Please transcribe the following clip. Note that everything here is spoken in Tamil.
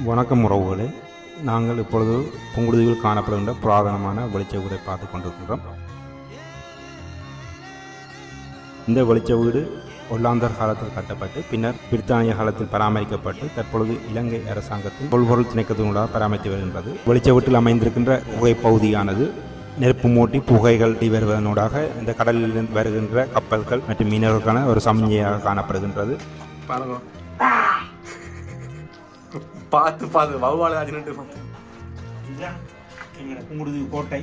வணக்கம் உறவுகளே. நாங்கள் இப்பொழுது புங்குடுதியில் காணப்படுகின்ற புராதனமான வெளிச்ச வீடை பார்த்து கொண்டிருக்கின்றோம். இந்த வெளிச்ச வீடு ஒல்லாந்தர் காலத்தில் கட்டப்பட்டு பின்னர் பிரித்தானிய காலத்தில் பராமரிக்கப்பட்டு தற்பொழுது இலங்கை அரசாங்கத்தின் தொல்பொருள் திணைக்கத்தினூடாக பராமரித்து வருகின்றது. வெளிச்ச வீட்டில் அமைந்திருக்கின்ற புகை பகுதியானது நெருப்பு மூட்டி புகைகள் வருவதனூடாக இந்த கடலில் வருகின்ற கப்பல்கள் மற்றும் மீனவர்களுக்கான ஒரு சமநிலையாக காணப்படுகின்றது. பார்த்து பார்த்து வௌவால் ஆச்சுன்னு புங்குடுதி கோட்டை.